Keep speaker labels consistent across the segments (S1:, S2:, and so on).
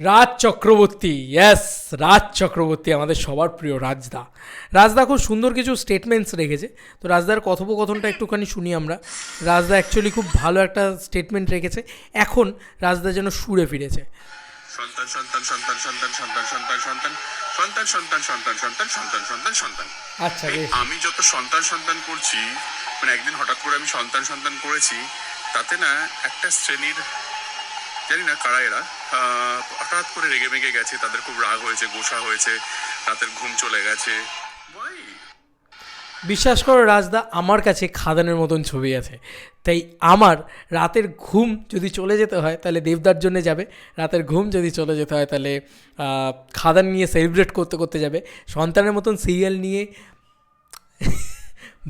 S1: রাজ Chakraborty yes Raj Chakraborty আমাদের সবার প্রিয় রাজদা রাজদা খুব সুন্দর কিছু স্টেটমেন্টস রেখেছে তো রাজদার কথোপকথনটা একটুখানি শুনি আমরা রাজদা অ্যাকচুয়ালি খুব ভালো একটা স্টেটমেন্ট রেখেছে এখন রাজদা যেন সুরে ফিরেছে
S2: সন্তান সন্তান সন্তান সন্তান সন্তান সন্তান সন্তান সন্তান সন্তান সন্তান সন্তান সন্তান সন্তান সন্তান
S1: আচ্ছা
S2: আমি যত সন্তান সন্তান করছি মানে একদিন হঠাৎ করে আমি সন্তান সন্তান করেছি তাতে না একটা শ্রেণির জানি না কারা এরা। হঠাৎ করে রেগে মেগে গেছে, তাদের খুব রাগ হয়েছে, গোসা হয়েছে, রাতের ঘুম চলে গেছে।
S1: বিশ্বাস করো, রাজদা, আমার কাছে খাদানের মতন ছবি আছে। তাই আমার রাতের ঘুম যদি চলে যেতে হয়, তাহলে দেবদার জন্য যাবে। রাতের ঘুম যদি চলে যেতে হয়, তাহলে খাদান নিয়ে সেলিব্রেট করতে করতে যাবে। সন্তানের মতন সিরিয়াল নিয়ে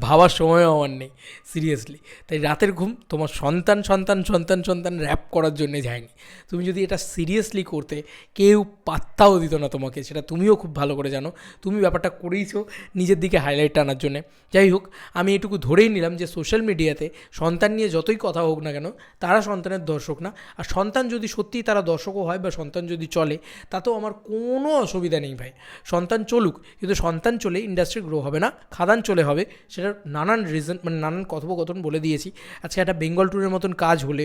S1: ভাবার সময়ও আমার নেই সিরিয়াসলি তাই রাতের ঘুম তোমার সন্তান সন্তান সন্তান সন্তান র্যাপ করার জন্যে যায়নি। তুমি যদি এটা সিরিয়াসলি করতে, কেউ পাত্তাও দিত না তোমাকে, সেটা তুমিও খুব ভালো করে জানো। তুমি ব্যাপারটা করেইছো নিজের দিকে হাইলাইট টানার জন্যে। যাই হোক, আমি এটুকু ধরেই নিলাম যে সোশ্যাল মিডিয়াতে সন্তান নিয়ে যতই কথা হোক না কেন, তারা সন্তানের দর্শক না। আর সন্তান যদি সত্যিই তারা দর্শকও হয় বা সন্তান যদি চলে, তাতেও আমার কোনো অসুবিধা নেই ভাই। সন্তান চলুক, কিন্তু সন্তান চলে ইন্ডাস্ট্রি গ্রো হবে না, খাদান চলে হবে সেটার নানান রিজন মানে নানান কথোপকথন বলে দিয়েছি। আজকে একটা বেঙ্গল ট্যুরের মতন কাজ হলে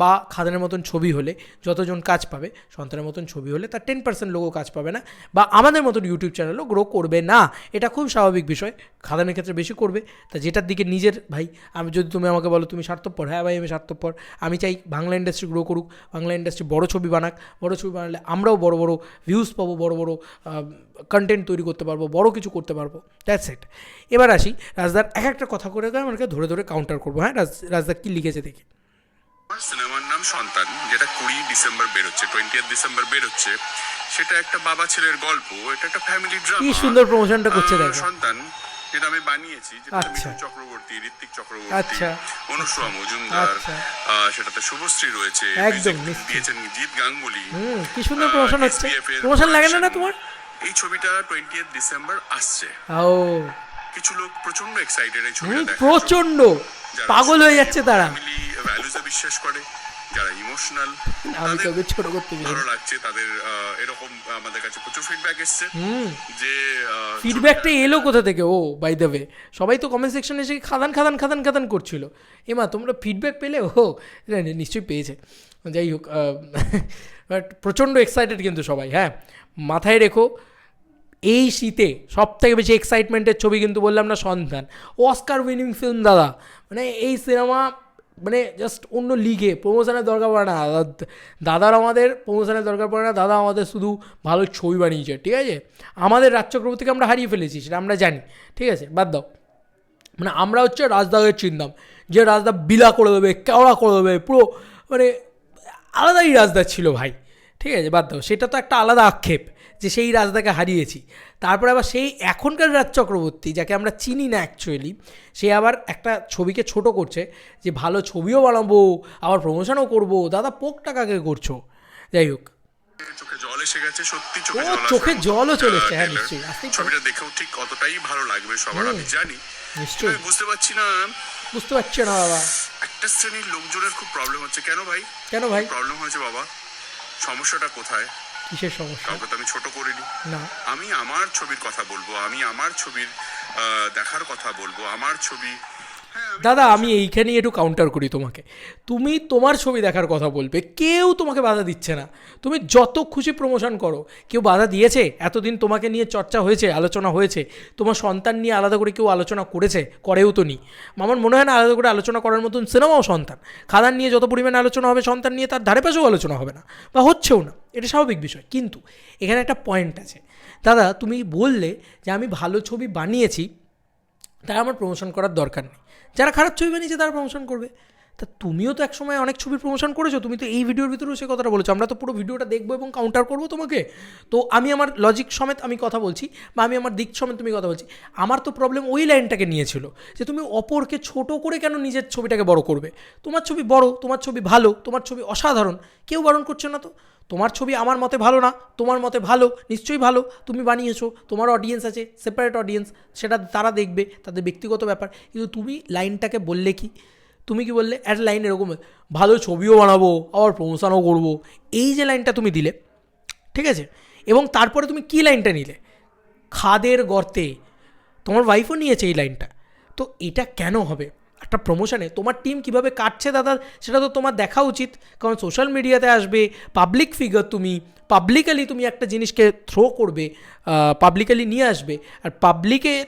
S1: বা খাদানের মতন ছবি হলে, যতজন কাজ পাবে, সন্তানের মতন ছবি হলে তার টেন পার্সেন্ট লোকও কাজ পাবে না বা আমাদের মতন ইউটিউব চ্যানেলও গ্রো করবে না। এটা খুব স্বাভাবিক বিষয়। খাদানের ক্ষেত্রে বেশি করবে। তা যেটার দিকে নিজের, ভাই, আমি যদি তুমি আমাকে বলো, তুমি স্বার্থপর হ্যাঁ ভাই, আমি স্বার্থপর। আমি চাই বাংলা ইন্ডাস্ট্রি গ্রো করুক, বাংলা ইন্ডাস্ট্রি বড় ছবি বানাক, বড় ছবি বানালে আমরাও বড় বড় ভিউজ পাবো, বড় বড় কন্টেন্ট তৈরি করতে পারব, বড় কিছু করতে পারব। দ্যাটস ইট এবার আসি রাজদার এক একটা কথা করে আমাকে ধরে ধরে কাউন্টার করব। হ্যাঁ রাজ রাজদা কী লিখেছে দেখি।
S2: সিনেমার নাম সন্তান যেটা কুড়ি ডিসেম্বর বেরোচ্ছে টোয়েন্টি ডিসেম্বর বেরোচ্ছে। সেটা একটা বাবা ছেলের গল্প এটা একটা ফ্যামিলি ড্রামা
S1: কি সুন্দর প্রমোশনটা করছে দেখো।
S2: সন্তান যেটা আমি বানিয়েছি যেটা
S1: আচ্ছা।
S2: মিঠুন চক্রবর্তী ঋত্বিক চক্রবর্তী
S1: আচ্ছা।
S2: অনুসরা মজুমদার
S1: আচ্ছা।
S2: সেটাতে শুভশ্রী রয়েছে
S1: একদম,
S2: দিয়েছেন জিৎ গাঙ্গুলি
S1: হুম কি সুন্দর প্রমোশন হচ্ছে। প্রমোশন লাগে না না তোমার?
S2: এই ছবিটা টোয়েন্টি ডিসেম্বর আসছে।
S1: ও।
S2: কিছু লোক প্রচণ্ড এক্সাইটেড এই ছবিটা দেখার জন্য।
S1: প্রচণ্ড।
S2: যারা
S1: পাগল হয়ে যাচ্ছে তারা।
S2: বিশ্বাস করে যারা ইমোশনাল
S1: আমি তোকে ছোট করতে চাই
S2: ভালো লাগছে তাদের আহ, এরকম আমাদের কাছে প্রচুর ফিডব্যাক এসছে। যে আহ,
S1: ফিডব্যাকটা এলো কোথা থেকে? ও বাই দ্য ওয়ে সবাই তো কমেন্ট সেকশনে এসে খাদান খাদান খাদান খাদান করছিল। এমা তোমরা ফিডব্যাক পেলে? ও না, না, নিশ্চয়ই পেয়েছে। যাই হোক বাট প্রচণ্ড এক্সাইটেড কিন্তু সবাই হ্যাঁ। মাথায় রেখো এই শীতে সব থেকে বেশি এক্সাইটমেন্টের ছবি কিন্তু বললাম না সন্তান অস্কার উইনিং ফিল্ম দাদা। মানে এই সিনেমা মানে জাস্ট অন্য লিগে প্রমোশনের দরকার পড়ে না, দাদা- দাদার আমাদের প্রমোশনের দরকার পড়ে না, দাদা আমাদের শুধু ভালো ছবি বানিয়েছে, ঠিক আছে? আমাদের রাজ চক্রবর্তীকে আমরা হারিয়ে ফেলেছি, সেটা আমরা জানি, ঠিক আছে? বাদ দাও। মানে আমরা হচ্ছে রাজদাকে চিনতাম, যে রাজদা বিলা করে দেবে, কেওড়া করে দেবে, পুরো মানে আলাদাই রাজদা ছিল ভাই, ঠিক আছে? বাদ দাও। সেটা তো একটা আলাদা আক্ষেপ। যে সেই রাজদাকে হারিয়েছি। তারপরে আবার সেই এখনকার রাজ চক্রবর্তী যাকে আমরা চিনি না অ্যাকচুয়ালি সে আবার একটা ছবিকে ছোট করছে যে ভালো ছবিও বানাবো আবার প্রমোশনও করব। দাদা পোক টাকাকে করছ? যাই হোক।
S2: চোখে জল এসে গেছে সত্যি চোখে জল
S1: চোখে জলও
S2: একটা
S1: চলে এসেছে, হ্যাঁ। নিশ্চয়ই।
S2: ছবিটা দেখেও ঠিক অতটাই ভালো লাগবে সবার আমি জানি।
S1: নিশ্চয়ই।
S2: বুঝতে পারছি না।
S1: বুঝতে পারছি না বাবা।
S2: একটা শ্রেণির লোকজনের খুব প্রবলেম হচ্ছে। কেন ভাই?
S1: কেন ভাই?
S2: প্রবলেম হয়েছে বাবা। সমস্যাটা কোথায়?
S1: কিসের সমস্যা?
S2: কাউকে তো আমি ছোট করিনি।
S1: না।
S2: আমি আমার ছবির কথা বলব আমি আমার ছবির আহ, দেখার কথা বলব আমার ছবি
S1: দাদা আমি এইখানেই একটু কাউন্টার করি তোমাকে। তুমি তোমার ছবি দেখার কথা বলবে কেউ তোমাকে বাধা দিচ্ছে না। তুমি যত খুশি প্রমোশন করো কেউ বাধা দিয়েছে? এতদিন তোমাকে নিয়ে চর্চা হয়েছে আলোচনা হয়েছে তোমার সন্তান নিয়ে আলাদা করে কেউ আলোচনা করেছে? করেও তো নি। আমার মনে হয় না আলাদা করে আলোচনা করার মতন সিনেমাও সন্তান। খাদান নিয়ে যত পরিমাণে আলোচনা হবে সন্তান নিয়ে তার ধারে পাশেও আলোচনা হবে না। বা হচ্ছেও না। এটা স্বাভাবিক বিষয়। কিন্তু এখানে একটা পয়েন্ট আছে। দাদা তুমি বললে যে আমি ভালো ছবি বানিয়েছি তাই আমার প্রমোশন করার দরকার নেই। যারা খারাপ ছবি বানিয়েছে তারা প্রমোশন করবে। তা তুমিও তো একসময় অনেক ছবির প্রমোশন করেছ, তুমি তো এই ভিডিওর ভিতরেও সে কথাটা বলেছ। আমরা তো পুরো ভিডিওটা দেখব এবং কাউন্টার করব তোমাকে। তো আমি আমার লজিক সমেত আমি কথা বলছি বা আমি আমার দিক সমেত তুমি কথা বলছি। আমার তো প্রবলেম ওই লাইনটাকে নিয়েছিল যে তুমি অপরকে ছোট করে কেন নিজের ছবিটাকে বড় করবে? তোমার ছবি বড়, তোমার ছবি ভালো, তোমার ছবি অসাধারণ, কেউ বারণ করছে না তো? তোমার ছবি আমার মতে ভালো না, তোমার মতে ভালো, নিশ্চয়ই ভালো, তুমি বানিয়েছো, তোমার অডিয়েন্স আছে সেপারেট অডিয়েন্স সেটা তারা দেখবে, তাদের ব্যক্তিগত ব্যাপার। কিন্তু তুমি লাইনটাকে বললে কি? তুমি কি বললে একটা লাইন এরকম, ভালো ছবিও বানাবো, আবার প্রমোশনও করব। এই যে লাইনটা তুমি দিলে, ঠিক আছে? এবং তারপরে তুমি কী লাইনটা নিলে? খাদের গর্তে। তোমার ওয়াইফও নিয়েছে এই লাইনটা। তো এটা কেন হবে? একটা প্রমোশনে তোমার টিম কীভাবে কাটছে দাদা, সেটা তো তোমার দেখা উচিত। কারণ সোশ্যাল মিডিয়াতে আসবে পাবলিক ফিগার তুমি পাবলিক্যালি তুমি একটা জিনিসকে থ্রো করবে পাবলিক্যালি নিয়ে আসবে। আর পাবলিকের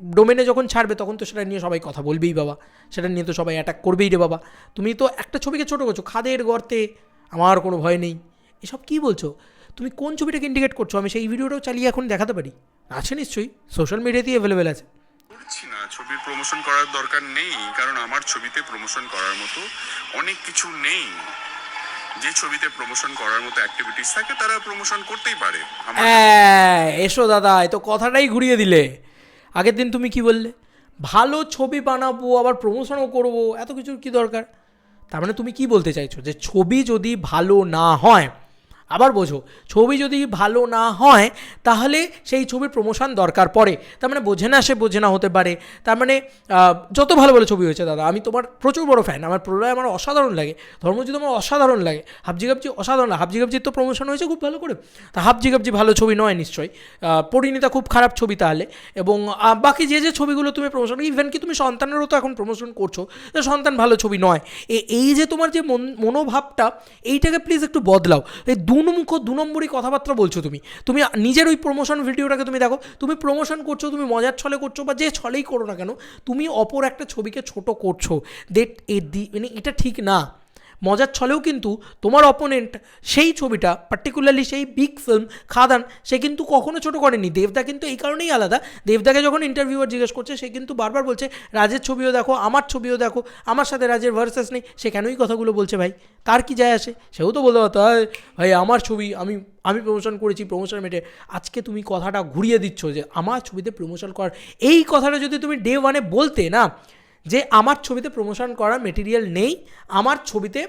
S1: ডোমেনে যখন ছাড়বে, তখন তো সেটা নিয়ে সবাই কথা বলবেই বাবা। সেটা নিয়ে তো সবাই অ্যাটাক করবেই রে বাবা। তুমি তো একটা ছবিকে ছোটো করছ, খাদের গর্তে, আমার কোনো ভয় নেই। এসব কী বলছো? তুমি কোন ছবিটাকে ইন্ডিকেট করছ? আমি সেই ভিডিওটাও চালিয়ে এখন দেখাতে পারি। আছে নিশ্চয়ই সোশ্যাল মিডিয়াতেই অ্যাভেলেবেল আছে।
S2: করছি না। ছবির প্রমোশন করার দরকার নেই, কারণ আমার ছবিতে প্রমোশন করার মতো অনেক কিছু নেই। যে ছবিতে প্রমোশন করার মতো অ্যাক্টিভিটিস থাকে, তারা প্রমোশন করতেই পারে।
S1: হ্যাঁ এসো দাদা, এ তো কথাটাই ঘুরিয়ে দিলে। আগের দিন তুমি কি বললে? ভালো ছবি বানাবো, আবার প্রমোশনও করব, এত কিছুর কি দরকার? তার মানে তুমি কি বলতে চাইছো? যে ছবি যদি ভালো না হয় আবার বোঝো, ছবি যদি ভালো না হয়, তাহলে সেই ছবির প্রমোশন দরকার পড়ে। তার মানে বোঝে না সে, বোঝে না হতে পারে। তার মানে যত ভালো ভালো ছবি হয়েছে দাদা, আমি তোমার প্রচুর বড় ফ্যান আমার প্রলয় আমার অসাধারণ লাগে, ধর্মজিৎ আমার অসাধারণ লাগে হাবজি গাবজি অসাধারণ হাবজি গাবজির তো প্রমোশন হয়েছে খুব ভালো করে। তা হাবজি গাবজি ভালো ছবি নয় নিশ্চয়ই পরিণীতা খুব খারাপ ছবি তাহলে, এবং বাকি যে যে ছবিগুলো তুমি প্রমোশন ইভেন কি তুমি সন্তানেরও তো এখন প্রমোশন করছ তো সন্তান ভালো ছবি নয়। এই যে তোমার যে মন, মনোভাবটা, এইটাকে প্লিজ একটু বদলাও। এই দুমুখ দু নম্বরই কথাবার্তা বলছো তুমি। তুমি নিজের ওই প্রমোশন ভিডিওটাকে তুমি দেখো, তুমি প্রমোশন করছ, তুমি মজার ছলে করছ বা যে ছলেই করো না কেন, তুমি অপর একটা ছবিকে ছোট করছ। দেট এ মানে এটা ঠিক না। মজার ছলেও কিন্তু তোমার অপোনেন্ট সেই ছবিটা পার্টিকুলারলি সেই বিগ ফিল্ম খাদান, সে কিন্তু কখনো ছোট করেনি। দেবদা কিন্তু এই কারণেই আলাদা। দেবদাকে যখন ইন্টারভিউয়ার জিজ্ঞেস করছে, সে কিন্তু বারবার বলছে, রাজের ছবিও দেখো, আমার ছবিও দেখো, আমার সাথে রাজের ভার্সেস নেই। সে কেনই কথাগুলো বলছে ভাই? তার কি যায় আসে? সেও তো বলতে পারতো ভাই, আমার ছবি আমি আমি প্রমোশন করেছি প্রমোশন মেটে। আজকে তুমি কথাটা ঘুরিয়ে দিচ্ছ যে, আমার ছবিতে প্রমোশন করার। এই কথাটা যদি তুমি ডে ওয়ানে বলতে না যে আমার ছবিতে প্রমোশন করার মেটেরিয়াল নেই আমার ছবিতে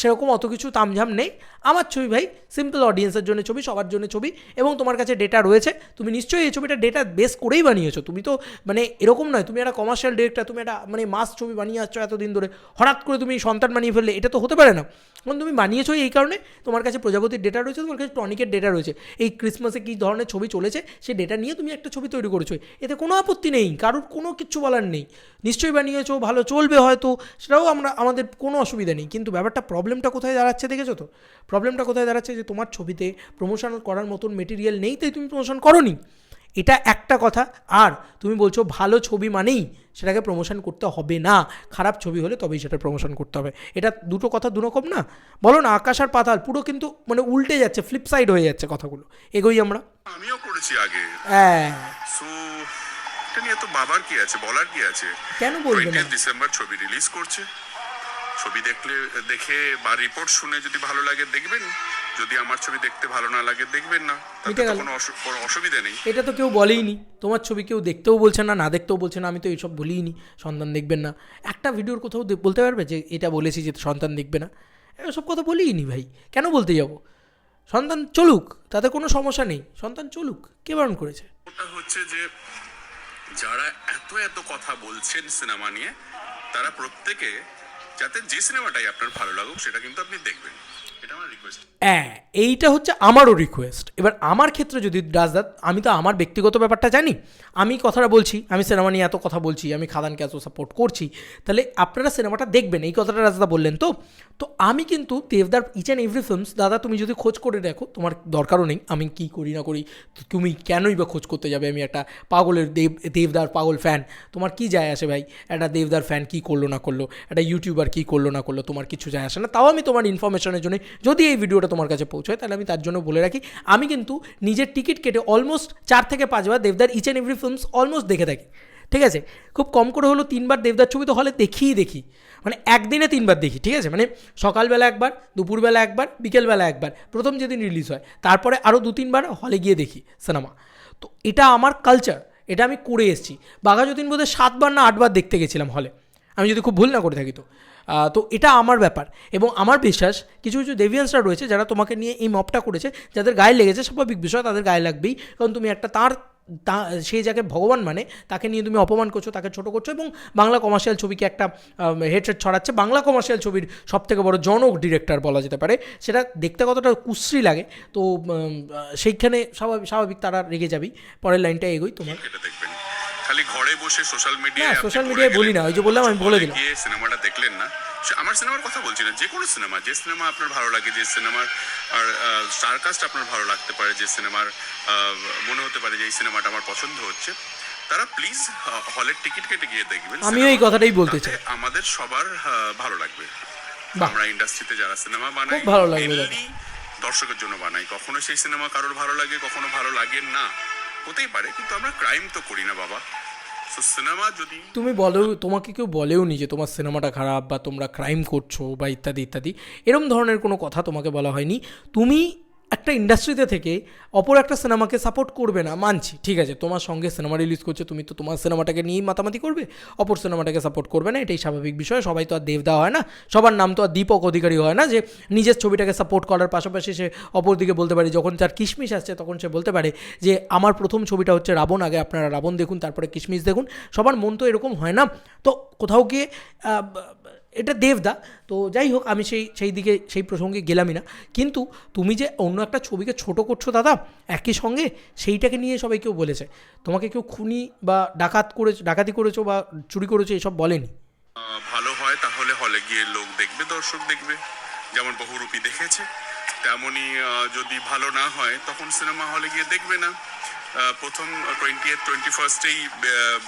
S1: সেরকম অত কিছু তামঝাম নেই। আমার ছবি ভাই সিম্পল অডিয়েন্সের জন্য ছবি, সবার জন্য ছবি এবং তোমার কাছে ডেটা রয়েছে। তুমি নিশ্চয়ই এই ছবিটা ডেটা বেস করেই বানিয়েছো। তুমি তো মানে এরকম নয়, তুমি একটা কমার্শিয়াল ডিরেক্টর তুমি একটা মানে মাস ছবি বানিয়ে আসছো এতদিন ধরে। হঠাৎ করে তুমি সন্তান বানিয়ে ফেললে, এটা তো হতে পারে না। কারণ তুমি বানিয়েছো এই কারণে তোমার কাছে প্রজাপতির ডেটা রয়েছে, তোমার কাছে টনিকের ডেটা রয়েছে। এই ক্রিসমাসে কী ধরনের ছবি চলেছে সেই ডেটা নিয়ে তুমি একটা ছবি তৈরি করেছ। এতে কোনো আপত্তি নেই, কারোর কোনো কিচ্ছু বলার নেই। নিশ্চয়ই বানিয়েছো, ভালো চলবে হয়তো, সেটাও আমরা, আমাদের কোনো অসুবিধা নেই। কিন্তু ব্যাপারটা প্রবলেমটা কোথায় দাঁড়াচ্ছে দেখেছ তো? প্রবলেমটা কোথায় দাঁড়াচ্ছে যে তোমার ছবিতে প্রমোশন করার মতন মেটেরিয়াল নেই তাই তুমি প্রমোশন করনি। এটা একটা কথা। আর তুমি বলছো ভালো ছবি মানেই সেটাকে প্রমোশন করতে হবে না। খারাপ ছবি হলে তবেই সেটা প্রমোশন করতে হবে। এটা দুটো কথা দুরকম না? বলো না আকাশ আর পাতাল পুরো কিন্তু মানে উল্টে যাচ্ছে ফ্লিপ সাইড হয়ে যাচ্ছে কথাগুলো। এগোই আমরা।
S2: আমিও করেছি আগে।
S1: হ্যাঁ।
S2: এটা নিয়ে তো বাবার কি আছে বলার কি আছে?
S1: কেন বলবে না?
S2: ডিসেম্বর ছবি রিলিজ করছে। ছবি দেখলে দেখে বা রিপোর্ট শুনে যদি ভালো লাগে দেখবেন। যদি আমার ছবি দেখতে ভালো না লাগে দেখবেন না। তাতে। কোনো অসু- কোনো অসুবিধা নেই।
S1: এটা তো কেউ বলেই নি তোমার ছবি কেউ দেখতেও বলছে না না দেখতেও বলছে না আমি তো এইসব বলিই নি সন্তান দেখবেন না। একটা ভিডিওর কোথাও বলতে পারবে যে এটা বলেছি যে সন্তান দেখবে না। এসব কথা বলিই নি ভাই। কেন বলতে যাব? সন্তান চলুক তাতে কোনো সমস্যা নেই। সন্তান চলুক কে বারণ করেছে?
S2: ওটা হচ্ছে যে যারা এত এত কথা বলছেন সিনেমা নিয়ে তারা প্রত্যেকে যাতে যে সিনেমাটাই আপনার ভালো লাগুক সেটা কিন্তু আপনি দেখবেন।
S1: হ্যাঁ এইটা হচ্ছে আমারও রিকোয়েস্ট এবার আমার ক্ষেত্রে যদি রাজদাত আমি তো আমার ব্যক্তিগত ব্যাপারটা জানি। আমি কথাটা বলছি, আমি সিনেমা নিয়ে এত কথা বলছি, আমি খাদানকে এত সাপোর্ট করছি, তাহলে আপনারা সিনেমাটা দেখবেন, এই কথাটা রাজদা বললেন তো? তো আমি কিন্তু দেবদার ইচ অ্যান্ড এভরি ফিল্মস দাদা তুমি যদি খোঁজ করে দেখো, তোমার দরকারও নেই, আমি কি করি না করি তুমি কেনই বা খোঁজ করতে যাবে? আমি একটা পাগলের দেব, দেবদার পাগল ফ্যান তোমার কি যায় আসে ভাই? একটা দেবদার ফ্যান কি করল না করল? একটা ইউটিউবার কি করল না করল? তোমার কিছু যায় আসে না? তাও আমি তোমার ইনফরমেশনের জন্য যদি এই ভিডিওটা তোমার কাছে পৌঁছয়, তাহলে আমি তার জন্য বলে রাখি, আমি কিন্তু নিজের টিকিট কেটে অলমোস্ট চার থেকে পাঁচবার দেবদার each and every films almost দেখে থাকি। ঠিক আছে? খুব কম করে হলো তিনবার দেবদার ছবি তো হলে দেখিই দেখি। মানে একদিনে তিনবার দেখি, ঠিক আছে? মানে সকালবেলা একবার, দুপুরবেলা একবার, বিকেলবেলা একবার, প্রথম যেদিন রিলিজ হয়, তারপরে আরও দু তিনবার হলে গিয়ে দেখি সিনেমা তো এটা আমার কালচার এটা আমি করে এসেছি। বাঘা যতীন বোধহয় সাতবার না আটবার দেখতে গেছিলাম হলে আমি যদি খুব ভুল না করে থাকি তো। তো এটা আমার ব্যাপার এবং আমার বিশ্বাস কিছু কিছু দেভিয়ান্সরা রয়েছে যারা তোমাকে নিয়ে এই মপটা করেছে, যাদের গায়ে লেগেছে স্বাভাবিক বিষয়, তাদের গায়ে লাগবেই। কারণ তুমি একটা তার, তা, সে যাকে ভগবান মানে তাকে নিয়ে তুমি অপমান করছ, তাকে ছোট করছ এবং বাংলা কমার্শিয়াল ছবিকে একটা হেডসেট ছড়াচ্ছে। বাংলা কমার্শিয়াল ছবির সব থেকে বড় জনক ডিরেক্টর বলা যেতে পারে। সেটা দেখতে কতটা কুশ্রী লাগে, তো সেইখানে স্বাভাবিক স্বাভাবিক তারা রেগে যাবি পরের লাইনটা এগোই তোমার।
S2: খালি ঘরে বসে সোশ্যাল
S1: না সোশ্যাল মিডিয়ায় বলি না ওই যে বললাম আমি বলে দিলাম।
S2: গিয়ে সিনেমাটা দেখলেন না। আমার সিনেমার কথা বলছি না যে কোনো সিনেমা যে সিনেমা আপনার ভালো লাগে যে সিনেমার আর স্টারকাস্ট আপনার ভালো লাগতে পারে যে সিনেমার মনে হতে পারে যে এই সিনেমাটা আমার পছন্দ হচ্ছে তারা প্লিজ হলের টিকিট কেটে গিয়ে দেখবেন
S1: এই কথাটাই বলতে চাই।
S2: আমাদের সবার ভালো লাগবে। আমরা ইন্ডাস্ট্রিতে যারা সিনেমা বানাই
S1: খুব ভালো লাগবে
S2: দর্শকের জন্য বানাই। কখনো সেই সিনেমা কারোর ভালো লাগে কখনো ভালো লাগে না। হতেই পারে, কিন্তু আমরা ক্রাইম তো করি না বাবা। সিনেমা যদি
S1: তুমি বলো, তোমাকে কেউ বলেও নি যে তোমার সিনেমাটা খারাপ বা তোমরা ক্রাইম করছ বা ইত্যাদি ইত্যাদি। এরম ধরনের কোনো কথা তোমাকে বলা হয়নি। তুমি একটা ইন্ডাস্ট্রিতে থেকে অপর একটা সিনেমাকে সাপোর্ট করবে না, মানছি। ঠিক আছে, তোমার সঙ্গে সিনেমা রিলিজ করছে, তুমি তো তোমার সিনেমাটাকে নিয়েই মাতামাতি করবে, অপর সিনেমাটাকে সাপোর্ট করবে না, এটাই স্বাভাবিক বিষয়, সবাই তো আর দেবদা হয় না, সবার নাম তো আর দীপক অধিকারী হয় না যে নিজের ছবিটাকে সাপোর্ট করার পাশাপাশি সে অপর দিকে বলতে পারে, যখন তার কিশমিশ আসছে তখন সে বলতে পারে যে, আমার প্রথম ছবিটা হচ্ছে রাবণ, আগে আপনারা রাবণ দেখুন, তারপরে কিশমিশ দেখুন। সবার মন তো এরকম হয় না। তো কোথাও গিয়ে এটা দেবদা, তো যাই হোক, আমি সেই সেই দিকে, সেই প্রসঙ্গে গেলামই না। কিন্তু তুমি যে অন্য একটা ছবিকে ছোট করছ দাদা, একই সঙ্গে সেইটাকে নিয়ে সবাই কেউ বলেছে। তোমাকে কেউ খুনি বা ডাকাত করেছ, ডাকাতি করেছ বা চুরি করেছ, এসব বলেনি?
S2: ভালো হয় তাহলে হলে গিয়ে লোক দেখবে, দর্শক দেখবে। যেমন বহুরূপী দেখেছে তেমনই যদি ভালো না হয়, তখন সিনেমা হলে গিয়ে দেখবে না। প্রথম টোয়েন্টি টোয়েন্টি ফার্স্টেই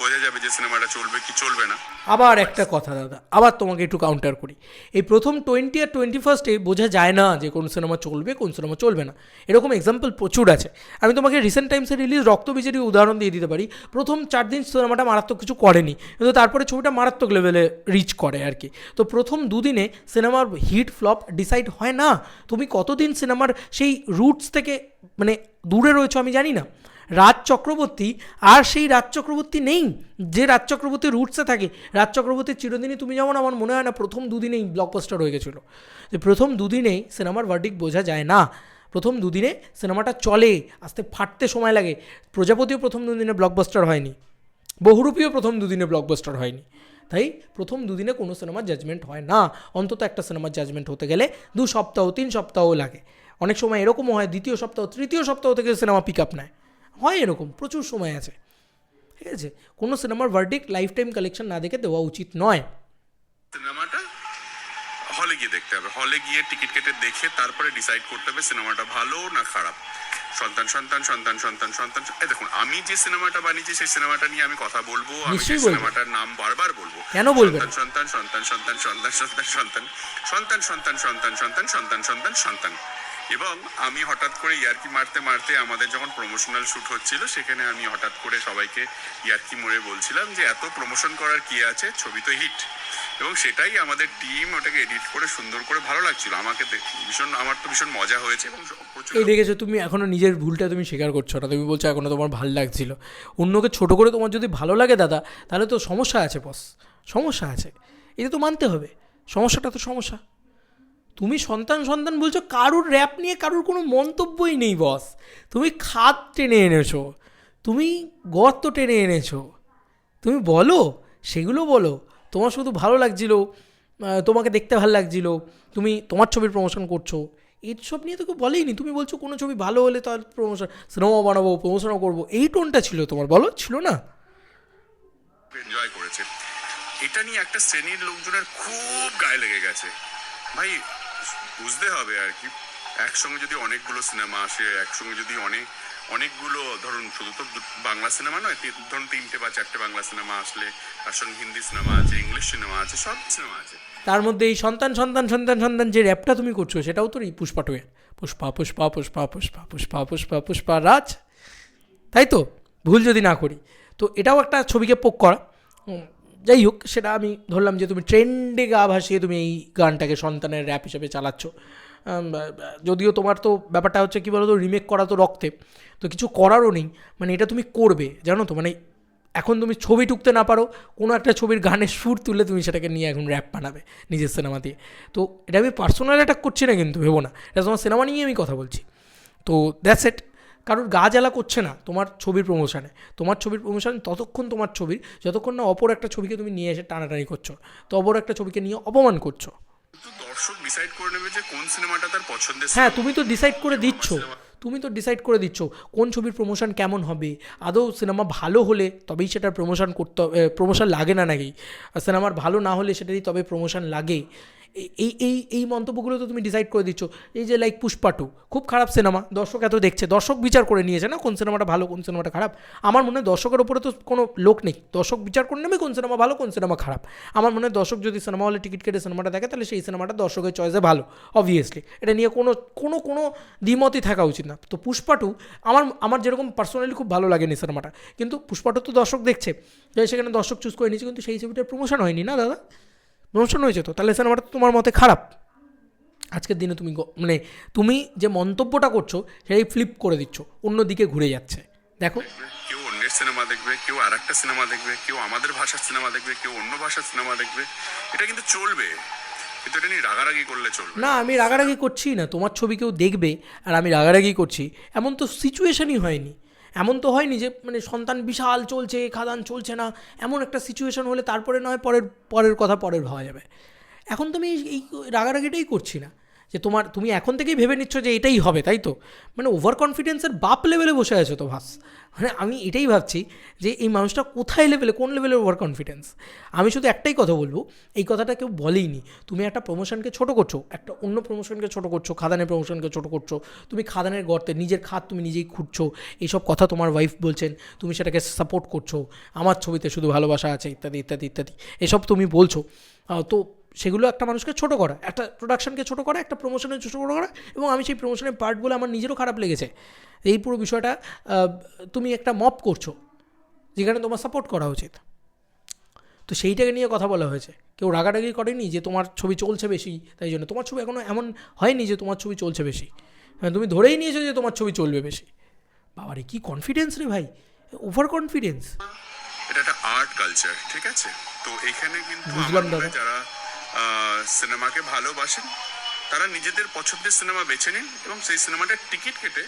S2: বোঝা যাবে যে সিনেমাটা চলবে কি চলবে না।
S1: আবার একটা কথা দাদা, আবার তোমাকে একটু কাউন্টার করি। এই প্রথম টোয়েন্টি আর টোয়েন্টি ফার্স্টে বোঝা যায় না যে কোন সিনেমা চলবে, কোন সিনেমা চলবে না। এরকম এক্সাম্পল প্রচুর আছে। আমি তোমাকে রিসেন্ট টাইমসে রিলিজ রক্তবীজেরই উদাহরণ দিয়ে দিতে পারি। প্রথম চার দিন সিনেমাটা মারাত্মক কিছু করেনি, কিন্তু তারপরে ছবিটা মারাত্মক লেভেলে রিচ করে আর কি। তো প্রথম দুদিনে সিনেমার হিট ফ্লপ ডিসাইড হয় না। তুমি কতদিন সিনেমার সেই রুটস থেকে মানে দূরে রয়েছো আমি জানি না। রাজ চক্রবর্তী, আর সেই রাজ চক্রবর্তী নেই। যে রাজ চক্রবর্তী রুটসে থাকে, রাজ চক্রবর্তীর চিরদিনই তুমি যেমন আমার মনে হয় না, প্রথম দুদিনেই ব্লকবাস্টার হয়ে গেছিল। যে প্রথম দুদিনেই সিনেমার ভার্ডিক বোঝা যায় না। প্রথম দুদিনে সিনেমাটা চলে, আসতে ফাটতে সময় লাগে। প্রজাপতিও প্রথম দুদিনে ব্লকবাস্টার হয়নি। বহুরূপীও প্রথম দুদিনে ব্লকবাস্টার হয়নি। তাই প্রথম দুদিনে কোনো সিনেমার জাজমেন্ট হয় না। অন্তত একটা সিনেমার জাজমেন্ট হতে গেলে দু সপ্তাহ, তিন সপ্তাহ লাগে। অনেক সময় এরকমও হয়, দ্বিতীয় সপ্তাহ, তৃতীয় সপ্তাহ থেকে সিনেমা পিক আপ নেয়। হয় এরকম প্রচুর সময় আছে ঠিক আছে কোনো সিনেমার ভার্ডিক লাইফ টাইম কালেকশন না দেখে দেওয়া উচিত নয়
S2: সিনেমাটা হলে গিয়ে দেখতে হবে হলে গিয়ে টিকিট কেটে দেখে তারপরে ডিসাইড করতে হবে সিনেমাটা ভালো না খারাপ সন্তান সন্তান সন্তান সন্তান সন্তান এই দেখুন আমি যে সিনেমাটা বানিয়েছি সেই সিনেমাটা নিয়ে আমি কথা বলব আমি সেই। সিনেমাটার নাম বারবার বলব
S1: কেন বলবেন না?
S2: সন্তান সন্তান সন্তান সন্তান সন্তান সন্তান সন্তান সন্তান সন্তান সন্তান সন্তান সন্তান সন্তান এবং আমি হঠাৎ করে ইয়ার্কি মারতে মারতে আমাদের যখন প্রমোশনাল শ্যুট হচ্ছিল, সেখানে আমি হঠাৎ করে সবাইকে ইয়ার্কি মরে বলছিলাম যে, এত প্রমোশন করার কি আছে? ছবি তো হিট এবং সেটাই আমাদের টিম ওটাকে এডিট করে সুন্দর করে ভালো লাগছিল। আমাকে ভীষণ, আমার তো ভীষণ মজা হয়েছে এবং
S1: এই দেখেছ, তুমি এখনও নিজের ভুলটা তুমি স্বীকার করছ না। তুমি বলছো এখনও তোমার ভালো লাগছিল। অন্যকে ছোট করে তোমার যদি ভালো লাগে দাদা, তাহলে তো সমস্যা আছে বস সমস্যা আছে। এটা তো মানতে হবে। সমস্যাটা তো সমস্যা। তুমি সন্তান সন্তান বলছো, কারুর র্যাপ নিয়ে কারুর কোনো মন্তব্যই নেই বস তুমি খাত টেনে এনেছো। তুমি গর্ত টেনে এনেছো। তুমি বলো, সেগুলো বলো। তোমার শুধু ভালো লাগছিল তোমাকে দেখতে ভালো লাগছিল, তুমি তোমার ছবির প্রমোশন করছ। এইসব নিয়ে তো কেউ বলেইনি। তুমি বলছো, কোনো ছবি ভালো হলে তার প্রমোশন সিনেমা বানাবো প্রমোশনও করব। এই টোনটা ছিল তোমার, বলো? ছিল না?
S2: এনজয় করেছে। এটা নিয়ে একটা শ্রেণির লোকজনের খুব গায়ে লেগে গেছে। ভাই বুঝতে হবে আর কি। একসঙ্গে যদি অনেকগুলো সিনেমা আসে, একসঙ্গে যদি অনেক অনেকগুলো, ধরুন শুধু তো বাংলা সিনেমা নয় ধরুন তিনটে বা চারটে বাংলা সিনেমা আসলে, তার সঙ্গে হিন্দি সিনেমা আছে, ইংলিশ সিনেমা আছে, সব সিনেমা আছে।
S1: তার মধ্যে এই সন্তান সন্তান সন্তান সন্তান যে র্যাপটা তুমি করছ, সেটাও তো এই পুষ্পা টুয়ের পুষ্পা পুষ্পা পুষ্পা পুষ্পা পুষ্পা পুষ্পা পুষ্পা রাজ। তাই তো? ভুল যদি না করি। তো এটাও একটা ছবিকে পোক করা। যাই হোক, সেটা আমি ধরলাম যে তুমি ট্রেন্ডে গা ভাসিয়ে তুমি এই গানটাকে সন্তানের র্যাপ হিসেবে চালাচ্ছ। যদিও তোমার তো ব্যাপারটা হচ্ছে কী বলো তো রিমেক করা তো রক্তে। তো কিছু করারও নেই। মানে এটা তুমি করবে, জানো তো? মানে এখন তুমি ছবি টুকতে না পারো, কোনো একটা ছবির গানের সুর তুলে তুমি সেটাকে নিয়ে এখন র্যাপ বানাবে নিজের সিনেমা দিয়ে। তো এটা আমি পার্সোনাল অ্যাটাক করছি না কিন্তু, ভেবো না। এটা তোমার সিনেমা নিয়ে আমি কথা বলছি। তো দ্যাটস এট কারোর গা জ্বালা করছে না তোমার ছবির প্রমোশনে তোমার ছবির প্রমোশন ততক্ষণ তোমার ছবির যতক্ষণ না অপর একটা ছবিকে তুমি নিয়ে এসে টানাটানি করছ তো অপর একটা ছবিকে নিয়ে অপমান করছ।
S2: দর্শক ডিসাইড করে নেবে যে কোন সিনেমাটা তার পছন্দের
S1: হ্যাঁ তুমি তো ডিসাইড করে দিচ্ছ। তুমি তো ডিসাইড করে দিচ্ছ কোন ছবির প্রমোশন কেমন হবে। আদৌ সিনেমা ভালো হলে তবেই সেটার প্রমোশন করতে প্রমোশন লাগে না নাকি? আর সিনেমার ভালো না হলে সেটারই তবে প্রমোশন লাগে। এই- এই এই মন্তব্যগুলো তো তুমি ডিসাইড করে দিচ্ছ। এই যে লাইক পুষ্পা টু খুব খারাপ সিনেমা দর্শক এত দেখছে। দর্শক বিচার করে নিয়েছে না কোন সিনেমাটা ভালো, কোন সিনেমাটা খারাপ? আমার মনে হয় দর্শকের ওপরে তো কোনো লোক নেই। দর্শক বিচার করে নেবে কোন সিনেমা ভালো, কোন সিনেমা খারাপ। আমার মনে হয় দর্শক যদি সিনেমা হলে টিকিট কেটে সিনেমাটা দেখে, তাহলে সেই সিনেমাটা দর্শকের চয়েসে ভালো অবভিয়াসলি এটা নিয়ে কোনো কোনো কোনো দ্বিমতই থাকা উচিত না। তো পুষ্পা টু আমার আমার যেরকম পার্সোনালি খুব ভালো লাগেনি সিনেমাটা কিন্তু পুষ্পা টু তো দর্শক দেখছে। সেখানে দর্শক চুজ করে নিয়েছে, কিন্তু সেই ছবিটার প্রমোশন হয়নি না দাদা? প্রমোশন হয়েছে তো তাহলে সিনেমাটা তো তোমার মতে খারাপ। আজকের দিনে তুমি মানে তুমি যে মন্তব্যটা করছ সেটাই ফ্লিপ করে দিচ্ছ অন্য দিকে ঘুরে যাচ্ছে। দেখো।
S2: কেউ অন্যের সিনেমা দেখবে কেউ আর একটা সিনেমা দেখবে কেউ আমাদের ভাষার সিনেমা দেখবে কেউ অন্য ভাষার সিনেমা দেখবে। এটা কিন্তু চলবে। কিন্তু এটা নিয়ে রাগারাগি করলে চলবে।
S1: না আমি রাগারাগি করছি না তোমার ছবি কেউ দেখবে আর আমি রাগারাগি করছি। এমন তো সিচুয়েশনই হয়নি। এমন তো হয়নি যে মানে সন্তান বিশাল চলছে, খাদান চলছে না, এমন একটা সিচুয়েশন হলে তারপরে নয়, পরের পরের কথা পরের ভাবা যাবে। এখন তো আমি এই রাগারাগিটাই করছি না। যে তোমার, তুমি এখন থেকেই ভেবে নিচ্ছ যে এটাই হবে, তাই তো? মানে ওভার কনফিডেন্সের বাপ লেভেলে বসে আছো তো ভাস। মানে আমি এটাই ভাবছি যে এই মানুষটা কোথায় লেভেলে কোন লেভেলের ওভার কনফিডেন্স আমি শুধু একটাই কথা বলব, এই কথাটা কেউ বলেইনি। তুমি একটা প্রমোশনকে ছোট করছ, একটা অন্য প্রমোশনকে ছোট করছ, খাদানের প্রমোশনকে ছোট করছ, তুমি খাদানের গর্তে নিজের খাত তুমি নিজেই খুঁড়ছো, এইসব কথা তোমার ওয়াইফ বলছেন, তুমি সেটাকে সাপোর্ট করছ, আমার ছবিতে শুধু ভালোবাসা আছে, ইত্যাদি ইত্যাদি ইত্যাদি, এসব তুমি বলছো। তো সেগুলো একটা মানুষকে ছোট করা একটা প্রোডাকশনকে ছোট করা একটা প্রমোশনের ছোট করা এবং আমি সেই প্রমোশনের পার্ট বলে আমার নিজেরও খারাপ লেগেছে। এই পুরো বিষয়টা তুমি একটা মপ করছ যেখানে তোমার সাপোর্ট করা উচিত। তো সেইটাকে নিয়ে কথা বলা হয়েছে। কেউ রাগারাগি করেনি যে তোমার ছবি চলছে বেশি তাই জন্য। তোমার ছবি এখনও এমন হয়নি যে তোমার ছবি চলছে বেশি। হ্যাঁ তুমি ধরেই নিয়েছো যে তোমার ছবি চলবে বেশি। বাবারে কি কনফিডেন্স রে ভাই? ওভার কনফিডেন্স
S2: এটা একটা আর্ট কালচার ঠিক আছে? তো এখানে কিন্তু। যারা সিনেমাকে ভালোবাসেন তারা নিজেদের পছন্দের সিনেমা বেছে নিন এবং সেই সিনেমাটার টিকিট কেটে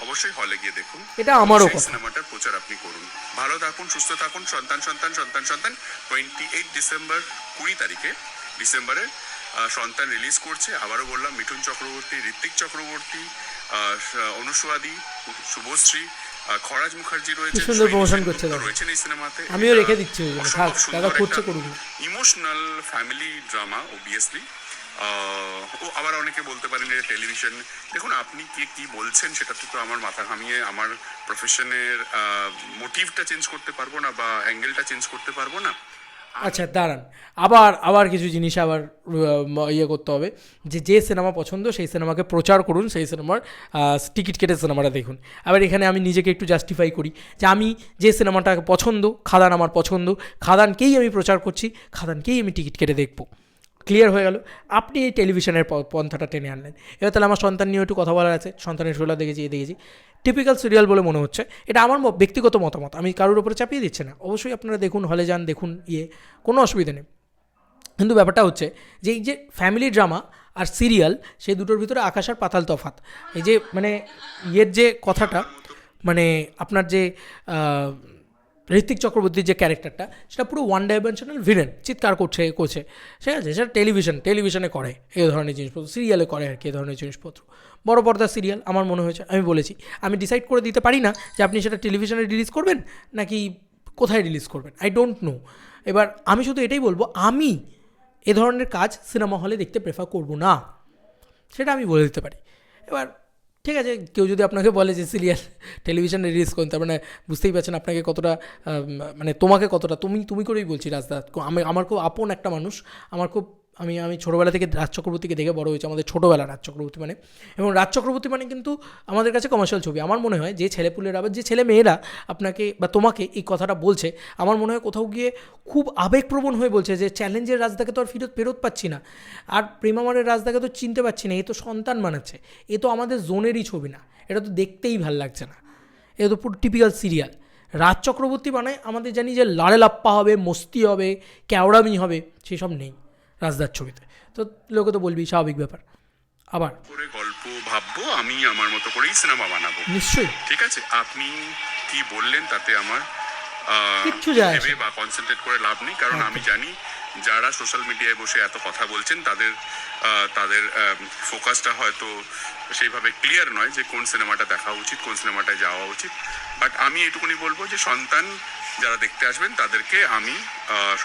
S2: অবশ্যই হলে গিয়ে দেখুন।
S1: এটা আমারও কথা।
S2: সিনেমাটার প্রচার আপনি করুন। ভালো থাকুন সুস্থ থাকুন সন্তান সন্তান সন্তান সন্তান। টোয়েন্টি এইট ডিসেম্বর কুড়ি তারিখে ডিসেম্বরে সন্তান রিলিজ করছে। আবারও বললাম মিঠুন চক্রবর্তী ঋত্বিক চক্রবর্তী আহ, অনুসুয়াদি শুভশ্রী খরাজ মুখার্জি রয়েছে
S1: সুন্দর প্রমোশন করছে।
S2: রয়েছেন এই সিনেমাতে।
S1: আমিও রেখে দিচ্ছি ওই জন্য। থাক দাদা করছে করুক
S2: ইমোশনাল ফ্যামিলি ড্রামা অবভিয়াসলি ও আবার অনেকে বলতে পারেন এটা টেলিভিশন দেখুন আপনি কে কি বলছেন সেটাতে তো আমার মাথা ঘামিয়ে আমার প্রফেশনের মোটিভটা চেঞ্জ করতে পারব না বা অ্যাঙ্গেলটা চেঞ্জ করতে পারব না।
S1: আচ্ছা দাঁড়ান। আবার আবার কিছু জিনিস আবার ইয়ে করতে হবে যে যে সিনেমা পছন্দ, সেই সিনেমাকে প্রচার করুন, সেই সিনেমার টিকিট কেটে সিনেমাটা দেখুন। আবার এখানে আমি নিজেকে একটু জাস্টিফাই করি যে, আমি যে সিনেমাটা পছন্দ, খাদান আমার পছন্দ, খাদানকেই আমি প্রচার করছি, খাদানকেই আমি টিকিট কেটে দেখব। ক্লিয়ার হয়ে গেল? আপনি এই টেলিভিশনের পন্থাটা টেনে আনলেন। এবার তাহলে আমার সন্তান নিয়েও একটু কথা বলার আছে। সন্তানের শোলা দেখেছি, এ দেখেছি। টিপিক্যাল সিরিয়াল বলে মনে হচ্ছে। এটা আমার ব্যক্তিগত মতামত, আমি কারোর উপরে চাপিয়ে দিচ্ছি না। অবশ্যই আপনারা দেখুন, হলে যান, দেখুন ইয়ে কোনো অসুবিধা নেই। কিন্তু ব্যাপারটা হচ্ছে যে, এই যে ফ্যামিলি ড্রামা আর সিরিয়াল সেই দুটোর ভিতরে আকাশ আর পাতাল তফাত এই যে মানে ইয়ের যে কথাটা মানে আপনার যে ঋত্বিক চক্রবর্তীর যে ক্যারেক্টারটা, সেটা পুরো ওয়ান ডাইমেনশনাল ভিলেন চিৎকার করছে এ করছে। ঠিক আছে? সেটা টেলিভিশন টেলিভিশনে করে এই ধরনের জিনিসপত্র সিরিয়ালে করে আর কি এই ধরনের জিনিসপত্র। বড় পর্দার সিরিয়াল আমার মনে হয়েছে, আমি বলেছি। আমি ডিসাইড করে দিতে পারি না যে আপনি সেটা টেলিভিশনে রিলিজ করবেন নাকি কোথায় রিলিজ করবেন। আই ডোন্ট নো এবার আমি শুধু এটাই বলব, আমি এ ধরনের কাজ সিনেমা হলে দেখতে প্রেফার করব না। সেটা আমি বলে দিতে পারি। এবার ঠিক আছে, কেউ যদি আপনাকে বলে যে, সিরিয়াল, টেলিভিশনে রিলিজ করুন তার মানে বুঝতেই পারছেন আপনাকে কতটা মানে তোমাকে কতটা, তুমি তুমি করেই বলছি রাজদা। আমি, আমার খুব আপন একটা মানুষ, আমার খুব আমি আমি ছোটোবেলা থেকে রাজ চক্রবর্তীকে দেখে বড় হয়েছি, আমাদের ছোটোবেলা রাজ চক্রবর্তী মানে। এবং রাজ চক্রবর্তী মানে কিন্তু আমাদের কাছে কমার্শিয়াল ছবি। আমার মনে হয় যে ছেলেপুলেরা আবার যে ছেলে মেয়েরা আপনাকে বা তোমাকে এই কথাটা বলছে, আমার মনে হয় কোথাও গিয়ে খুব আবেগপ্রবণ হয়ে বলছে যে চ্যালেঞ্জের রাজদাকে তো আর ফেরত ফেরত পাচ্ছি না। আর প্রেমামারের রাজদাকে তো চিনতে পারছি না। এ তো সন্তান মানাচ্ছে এ তো আমাদের জোনেরই ছবি না। এটা তো দেখতেই ভালো লাগছে না। এ তো পুরো টিপিক্যাল সিরিয়াল রাজ চক্রবর্তী মানে আমাদের জানি যে, লাড়ে লাপ্পা হবে, মস্তি হবে ক্যাওড়ামি হবে, সেসব নেই। রাজদার ছবিতে। তো লোকে তো বলবি স্বাভাবিক ব্যাপার। আবার
S2: করে গল্প ভাববো আমি আমার মতো করেই সিনেমা বানাবো।
S1: নিশ্চয়ই।
S2: ঠিক আছে? আপনি কি বললেন তাতে আমার
S1: কিচ্ছু যায় আসে
S2: বা কনসেন্ট্রেট করে লাভ নেই কারণ আমি জানি যারা সোশ্যাল মিডিয়ায় বসে এত কথা বলছেন তাদের তাদের ফোকাসটা হয়তো সেইভাবে ক্লিয়ার নয় যে কোন সিনেমাটা দেখা উচিত কোন সিনেমাটায় যাওয়া উচিত। বাট আমি এটুকুনি বলব যে সন্তান যারা দেখতে আসবেন তাদেরকে আমি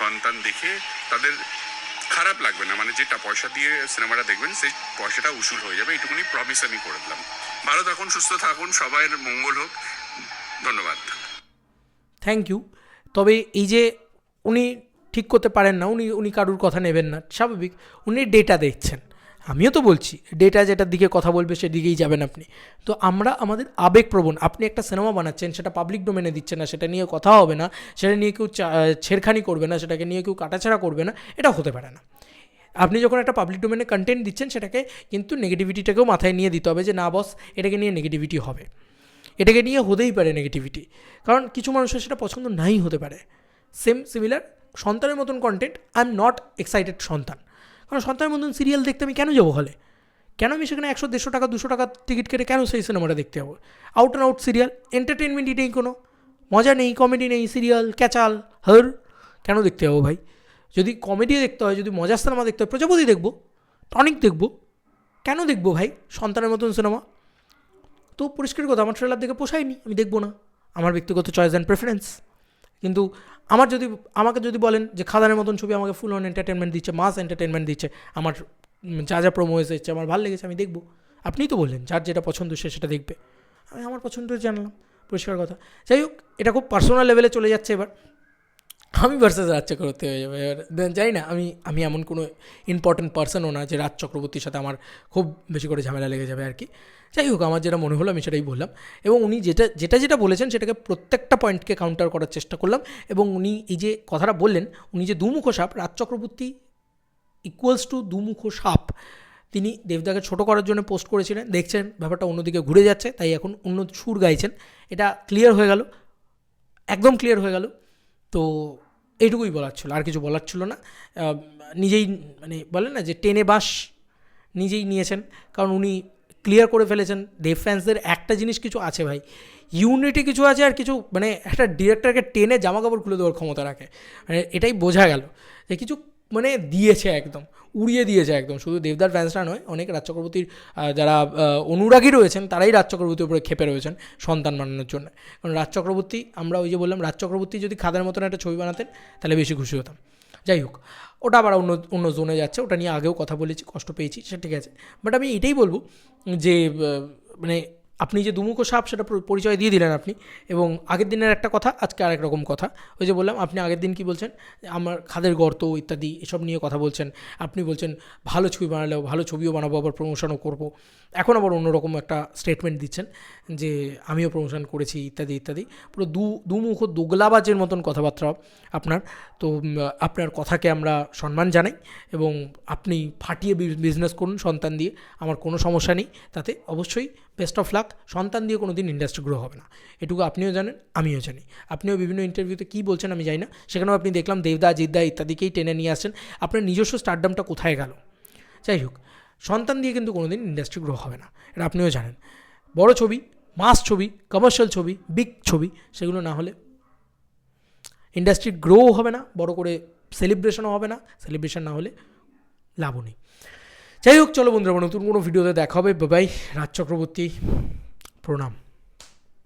S2: সন্তান দেখে তাদের খারাপ লাগবে না মানে যেটা পয়সা দিয়ে সিনেমাটা দেখবেন, সেই পয়সাটা উসুল হয়ে যাবে, এইটুকুনি প্রমিস আমি করে দিলাম। ভালো থাকুন, সুস্থ থাকুন, সবাইয়ের মঙ্গল হোক। ধন্যবাদ।
S1: থ্যাংক ইউ তবে এই যে উনি ঠিক করতে পারেন না, উনি উনি কারুর কথা নেবেন না, স্বাভাবিক, উনি ডেটা দেখছেন। আমিও তো বলছি ডেটা যেটার দিকে কথা বলবে সেদিকেই যাবেন আপনি। তো আমরা আমাদের আবেগপ্রবণ, আপনি একটা সিনেমা বানাচ্ছেন, সেটা পাবলিক ডোমেনে দিচ্ছে না, সেটা নিয়ে কথা হবে না, সেটা নিয়ে কেউ ছেড়খানি করবে না, সেটাকে নিয়ে কেউ কাটাছাড়া করবে না, এটা হতে পারে না। আপনি যখন একটা পাবলিক ডোমেনে কন্টেন্ট দিচ্ছেন, সেটাকে কিন্তু নেগেটিভিটিটাকেও মাথায় নিয়ে দিতে হবে যে, না বস এটাকে নিয়ে নেগেটিভিটি হবে। এটাকে নিয়ে হতেই পারে নেগেটিভিটি কারণ কিছু মানুষের সেটা পছন্দ নাই হতে পারে। সেম সিমিলার সন্তানের মতন content I am not excited Santan. কারণ সন্তানের মতন সিরিয়াল দেখতে আমি কেন যাব হলে কেন আমি সেখানে একশো, দেড়শো টাকা, দুশো টাকা টিকিট কেটে কেন সেই সিনেমাটা দেখতে যাব? আউট অ্যান্ড আউট সিরিয়াল এন্টারটেনমেন্টই নেই কোনো। মজা নেই কমেডি নেই সিরিয়াল ক্যাচাল হর কেন দেখতে যাব ভাই? যদি কমেডি দেখতে হয়, যদি মজার সিনেমা দেখতে হয়, প্রজাপতি দেখব, টনিক দেখব। কেন দেখব ভাই সন্তানের মতন সিনেমা তো পরিষ্কার কথা, আমার ট্রেলার দেখে পোষায়নি, আমি দেখব না। আমার ব্যক্তিগত চয়েস অ্যান্ড প্রেফারেন্স কিন্তু আমার যদি, আমাকে যদি বলেন যে খাদানের মতন ছবি আমাকে ফুল অন এন্টারটেনমেন্ট দিচ্ছে মাস এন্টারটেনমেন্ট দিচ্ছে, আমার যা যা প্রোমো এসেছে, আমার ভালো লেগেছে, আমি দেখব। আপনিই তো বললেন, যার যেটা পছন্দ সে সেটা দেখবে। আমি আমার পছন্দ জানলাম, পরিষ্কার কথা। যাই হোক, এটা খুব পার্সোনাল লেভেলে চলে যাচ্ছে এবার। আমি ভার্সেস রাজ চক্রবর্তী হয়ে যাবে। এবার জানি না, আমি আমি এমন কোনো ইম্পর্টেন্ট পার্সনও না যে রাজ চক্রবর্তীর সাথে আমার খুব বেশি করে ঝামেলা লেগে যাবে আর কি। যাই হোক, আমার যেটা মনে হলো আমি সেটাই বললাম। এবং উনি যেটা যেটা যেটা বলেছেন সেটাকে প্রত্যেকটা পয়েন্টকে কাউন্টার করার চেষ্টা করলাম। এবং উনি এই যে কথাটা বললেন, উনি যে দুমুখো সাপ, রাজ চক্রবর্তী ইকুয়ালস টু দুমুখো সাপ, তিনি দেবদাকে ছোট করার জন্য পোস্ট করেছিলেন। দেখছেন, ব্যাপারটা অন্যদিকে ঘুরে যাচ্ছে, তাই এখন অন্য সুর গাইছেন। এটা ক্লিয়ার হয়ে গেল, একদম ক্লিয়ার হয়ে গেল। তো এইটুকুই বলার ছিল, আর কিছু বলার ছিল না। নিজেই মানে বলেন না যে টেনে বাস নিজেই নিয়েছেন। কারণ উনি ক্লিয়ার করে ফেলেছেন দেব ফ্যান্সদের একটা জিনিস কিছু আছে ভাই ইউনিটি কিছু আছে আর কিছু মানে একটা ডিরেক্টরকে টেনে জামা কাপড় খুলে দেওয়ার ক্ষমতা রাখে। মানে এটাই বোঝা গেল যে কিছু মানে দিয়েছে একদম, উড়িয়ে দিয়েছে একদম। শুধু দেবদার ফ্যান্সরা নয়, অনেক রাজ চক্রবর্তীর যারা অনুরাগী রয়েছেন, তারাই রাজ চক্রবর্তীর উপরে খেপে রয়েছেন সন্তান বানানোর জন্য। কারণ রাজ চক্রবর্তী, আমরা ওই যে বললাম, রাজ চক্রবর্তী যদি খাদার মতন একটা ছবি বানাতেন, তাহলে বেশি খুশি হতাম। যাই হোক ওটা আবার অন্য অন্য জোনে যাচ্ছে, ওটা নিয়ে আগেও কথা বলেছি, কষ্ট পেয়েছি, সে ঠিক আছে। বাট আমি এটাই বলব যে মানে আপনি যে দুমুখো সাপ সেটা পরিচয় দিয়ে দিলেন আপনি, এবং আগের দিনের একটা কথা, আজকে আরেক রকম কথা। ওই যে বললাম, আপনি আগের দিন কি বলছেন? আমার খাদের গর্ত ইত্যাদি এসব নিয়ে কথা বলছেন। আপনি বলছেন, ভালো ছবি বানালেও, ভালো ছবিও বানাবো, আবার প্রমোশনও করব। এখন আবার অন্যরকম একটা স্টেটমেন্ট দিচ্ছেন, যে আমিও প্রমোশন করেছি, ইত্যাদি ইত্যাদি। পুরো দু, দুমুখ দোগলাবাজের মতন কথাবার্তা আপনার। তো আপনার কথাকে আমরা সম্মান জানাই, এবং আপনি ফাটিয়ে বিজনেস করুন সন্তান দিয়ে। আমার কোনো সমস্যা নেই। তাতে অবশ্যই বেস্ট অফ লাক সন্তান দিয়ে কোনো দিন ইন্ডাস্ট্রি গ্রো হবে না। এটুকু আপনিও জানেন, আমিও জানি। আপনিও বিভিন্ন ইন্টারভিউতে কী বলছেন আমি জানি না। সেখানেও আপনি দেখলাম দেবদা, জিদ্দা ইত্যাদিকেই টেনে নিয়ে আসছেন। আপনার নিজস্ব স্টারডামটা কোথায় গেল? যাই হোক, সন্তান দিয়ে কিন্তু কোনো দিন ইন্ডাস্ট্রি গ্রো হবে না, এটা আপনিও জানেন। বড় ছবি মাস ছবি কমার্শিয়াল ছবি বিগ ছবি, সেগুলো না হলে ইন্ডাস্ট্রি গ্রোও হবে না, বড় করে সেলিব্রেশনও হবে না। সেলিব্রেশন না হলে লাভও নেই। যাই হোক, চলো বন্ধুরা, নতুন কোনো ভিডিওতে দেখা হবে। বাবাই রাজ চক্রবর্তী। প্রণাম